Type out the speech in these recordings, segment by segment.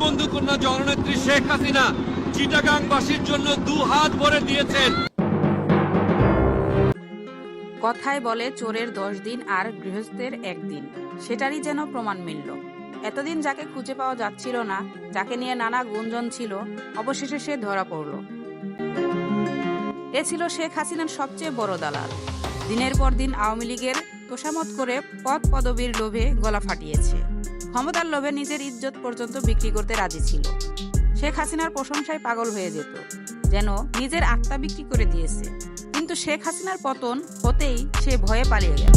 বন্ধু জননেত্রী শেখ হাসিনা চিটাগাংবাসীর জন্য দু হাত ভরে দিয়েছেন। কথায় বলে চোরের দশ দিন আর গৃহস্থের একদিন। সেটারই যেন প্রমাণ মিলল। এতদিন যাকে খুঁজে পাওয়া যাচ্ছিল না, যাকে নিয়ে নানা গুঞ্জন ছিল, অবশেষে সে ধরা পড়ল। এ ছিল শেখ হাসিনার সবচেয়ে বড় দালাল। দিনের পর দিন আওয়ামী লীগের তোষামত করে পদ পদবীর লোভে গলা ফাটিয়েছে। ক্ষমতার লোভে নিজের ইজ্জত পর্যন্ত বিক্রি করতে রাজি ছিল। শেখ হাসিনার প্রশংসায় পাগল হয়ে যেত, যেন নিজের আত্মা বিক্রি করে দিয়েছে। কিন্তু শেখ হাসিনার পতন হতেই সে ভয়ে পালিয়ে গেল।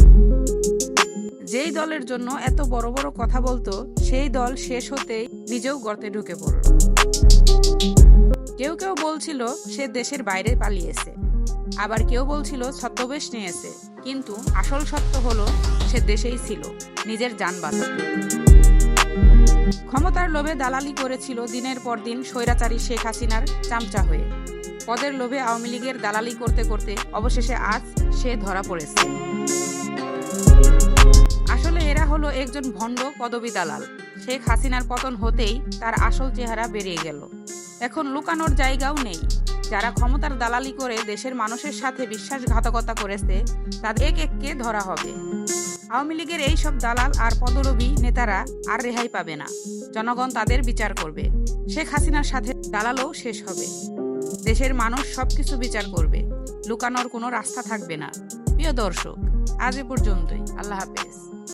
যেই দলের জন্য এত বড় বড় কথা বলতো, সেই দল শেষ হতেই নিজেও গর্তে ঢুকে পড়ল। কেউ কেউ বলছিল, সে দেশের বাইরে পালিয়েছে। আবার কেউ বলছিল ছদ্মবেশ নিয়েছে, কিন্তু আসল সত্য হলো সে দেশেই ছিল, নিজের যান ক্ষমতার লোভে দালালি করেছিল দিনের পর দিন স্বৈরাচারী শেখ হাসিনার চামচা হয়ে। পদের লোভে আওয়ামী লীগের দালালি করতে করতে অবশেষে আজ সে ধরা পড়েছে। আসলে এরা হলো একজন ভণ্ড পদবী দালাল। শেখ হাসিনার পতন হতেই তার আসল চেহারা বেরিয়ে গেল। এখন লুকানোর জায়গাও নেই। যারা ক্ষমতার দালালি করে দেশের মানুষের সাথে বিশ্বাসঘাতকতা করেছে তাদের এক এককে ধরা হবে। আওয়ামী লীগের এই সব দালাল আর পদলোভী নেতারা আর রেহাই পাবে না। জনগণ তাদের বিচার করবে। শেখ হাসিনার সাথে দালালও শেষ হবে। দেশের মানুষ সবকিছু বিচার করবে। লুকানোর কোনো রাস্তা থাকবে না। প্রিয় দর্শক, আজ এ পর্যন্তই। আল্লাহ হাফেজ।